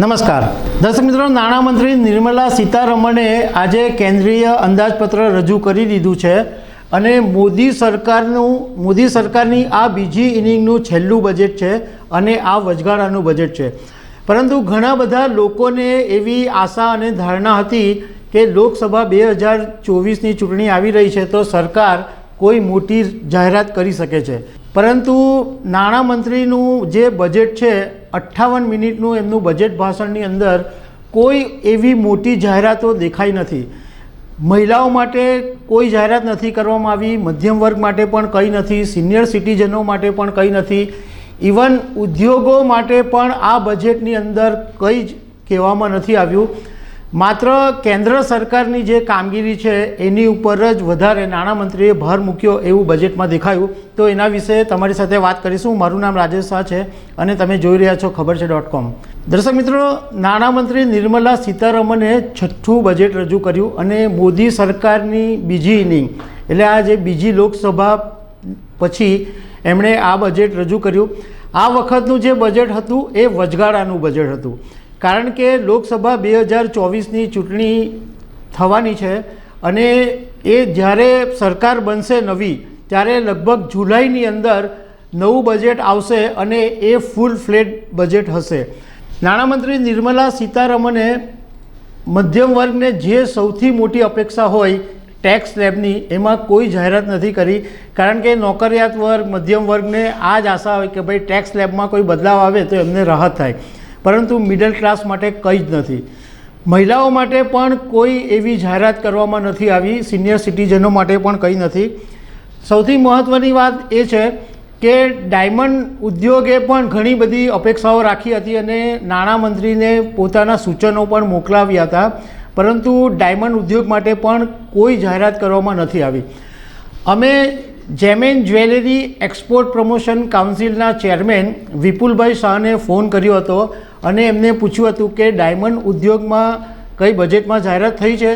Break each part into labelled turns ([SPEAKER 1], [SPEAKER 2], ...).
[SPEAKER 1] નમસ્કાર. દર્શક મિત્રો, નાણામંત્રી નિર્મલા સીતારમણે આજે કેન્દ્રીય અંદાજપત્ર રજૂ કરી દીધું છે અને મોદી સરકારનું, મોદી સરકારની આ બીજી ઇનિંગનું છેલ્લું બજેટ છે અને આ વચગાળાનું બજેટ છે. પરંતુ ઘણા બધા લોકોને એવી આશા અને ધારણા હતી કે લોકસભા બે હજાર ચોવીસની ચૂંટણી આવી રહી છે તો સરકાર કોઈ મોટી જાહેરાત કરી શકે છે. પરંતુ નાણામંત્રીનું જે બજેટ છે, અઠ્ઠાવન મિનિટનું એમનું બજેટ ભાષણની અંદર કોઈ એવી મોટી જાહેરાતો દેખાઈ નથી. મહિલાઓ માટે કોઈ જાહેરાત નથી કરવામાં આવી, મધ્યમ વર્ગ માટે પણ કંઈ નથી સિનિયર સિટીઝનો માટે પણ કંઈ નથી. ઇવન ઉદ્યોગો માટે પણ આ બજેટની અંદર કંઈ જ કહેવામાં નથી આવ્યું. માત્ર કેન્દ્ર સરકારની જે કામગીરી છે, એની ઉપર જ વધારે નાણામંત્રીએ ભાર મૂક્યો એવું બજેટમાં દેખાયું. તો એના વિશે તમારી સાથે વાત કરીશું. મારું નામ રાજેશ શાહ છે અને તમે જોઈ રહ્યા છો ખબર છે ડોટ કોમ દર્શક મિત્રો, નાણામંત્રી નિર્મલા સીતારમણે છઠ્ઠું બજેટ રજૂ કર્યું અને મોદી સરકારની બીજી ઇનિંગ એટલે આ જે બીજી લોકસભા પછી એમણે આ બજેટ રજૂ કર્યું. આ વખતનું જે બજેટ હતું એ વચગાળાનું બજેટ હતું. કારણ કે લોકસભા બે હજાર ચોવીસની ચૂંટણી થવાની છે અને એ જ્યારે સરકાર બનશે નવી, ત્યારે લગભગ જુલાઈની અંદર નવું બજેટ આવશે અને એ ફૂલ ફ્લેટ બજેટ હશે. નાણામંત્રી નિર્મલા સીતારમણે મધ્યમ વર્ગને જે સૌથી મોટી અપેક્ષા હોય ટેક્સ સ્લેબની એમાં કોઈ જાહેરાત નથી કરી. કારણ કે નોકરિયાત વર્ગ, મધ્યમ વર્ગને આ જ આશા હોય કે ભાઈ ટેક્સ સ્લેબમાં કોઈ બદલાવ આવે તો એમને રાહત થાય. પરંતુ મિડલ ક્લાસ માટે કંઈ જ નથી. મહિલાઓ માટે પણ કોઈ એવી જાહેરાત કરવામાં નથી આવી. સિનિયર સિટીઝનો માટે પણ કંઈ નથી. સૌથી મહત્ત્વની વાત એ છે કે ડાયમંડ ઉદ્યોગે પણ ઘણી બધી અપેક્ષાઓ રાખી હતી અને નાણામંત્રીને પોતાના સૂચનો પણ મોકલાવ્યા હતા. પરંતુ ડાયમંડ ઉદ્યોગ માટે પણ કોઈ જાહેરાત કરવામાં નથી આવી. અમે gem and jewellery export promotion કાઉન્સિલના chairman Vipulbhai શાહને ફોન કર્યો હતો. અને એમને પૂછ્યું હતું કે ડાયમંડ ઉદ્યોગમાં કઈ બજેટમાં જાહેરાત થઈ છે?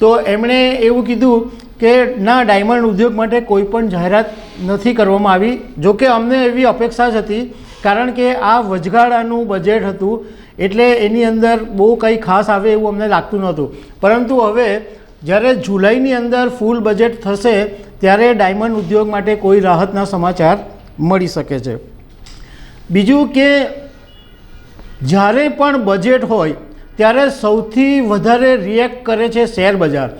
[SPEAKER 1] તો એમણે એવું કીધું કે ના, ડાયમંડ ઉદ્યોગ માટે કોઈ પણ જાહેરાત નથી કરવામાં આવી. જોકે અમને એવી અપેક્ષા જ હતી, કારણ કે આ વચગાળાનું બજેટ હતું, એટલે એની અંદર બહુ કંઈ ખાસ આવે એવું અમને લાગતું નહોતું. પરંતુ હવે, જ્યારે જુલાઈની અંદર ફૂલ બજેટ થશે, ત્યારે ડાયમંડ ઉદ્યોગ માટે કોઈ રાહતના સમાચાર મળી શકે છે. બીજું કે જ્યારે પણ બજેટ હોય, ત્યારે સૌથી વધારે રિએક્ટ કરે છે શેર બજાર.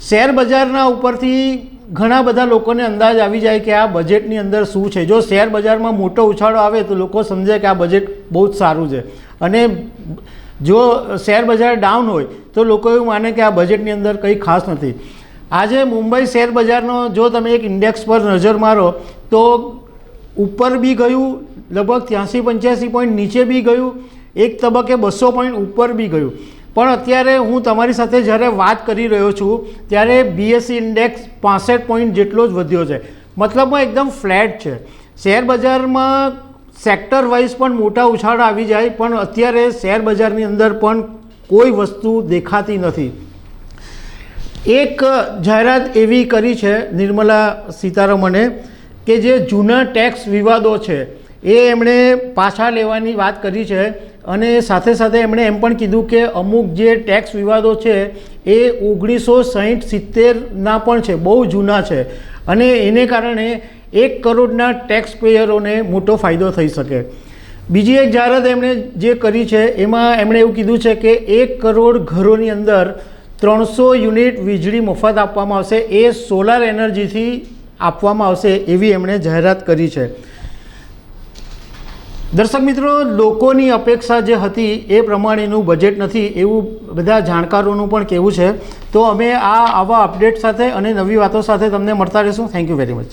[SPEAKER 1] શેર બજારના ઉપરથી ઘણા બધા લોકોને અંદાજ આવી જાય કે આ બજેટની અંદર શું છે. જો શેર બજારમાં મોટો ઉછાળો આવે તો લોકો સમજે કે આ બજેટ બહુ જ સારું છે. અને જો શેર બજાર ડાઉન હોય, તો લોકો એવું માને કે આ બજેટની અંદર કંઈ ખાસ નથી. આજે મુંબઈ શેર બજારનો જો તમે એક ઇન્ડેક્સ પર નજર મારો, તો ઉપર બી ગયું લગભગ ત્યાંસી પંચ્યાસી પોઈન્ટ નીચે બી ગયું, એક તબક્કે બસો પોઈન્ટ ઉપર બી ગયું. પણ અત્યારે હું તમારી સાથે જ્યારે વાત કરી રહ્યો છું, ત્યારે બીએસસી ઇન્ડેક્સ પાસઠ પોઈન્ટ જેટલો જ વધ્યો છે. મતલબમાં એકદમ ફ્લેટ છે. શેર બજારમાં સેક્ટર વાઇઝ પણ મોટા ઉછાળા આવી જાય, પણ અત્યારે શેર બજારની અંદર પણ કોઈ વસ્તુ દેખાતી નથી. એક જાહેરાત એવી કરી છે નિર્મલા સીતારમણે કે જે જૂના ટેક્સ વિવાદો છે એ એમણે પાછા લેવાની વાત કરી છે અને સાથે સાથે એમણે એમ પણ કીધું કે અમુક જે ટેક્સ વિવાદો છે એ ઓગણીસો સાહીઠ સિત્તેરના પણ છે, બહુ જૂના છે. અને એને કારણે એક કરોડના ટેક્સ પેયરોને મોટો ફાયદો થઈ શકે. બીજી એક જાહેરાત એમણે જે કરી છે, એમાં એમણે એવું કીધું છે કે એક કરોડ ઘરોની અંદર ત્રણસો યુનિટ વીજળી મફત આપવામાં આવશે, એ સોલાર એનર્જીથી આપવામાં આવશે એવી એમણે જાહેરાત કરી છે. દર્શક મિત્રો, લોકોની અપેક્ષા જે હતી એ પ્રમાણેનું બજેટ નથી એવું બધા જાણકારોનું પણ કહેવું છે. તો અમે આ આવા અપડેટ સાથે અને નવી વાતો સાથે તમને મળતા રહીશું. Thank you very much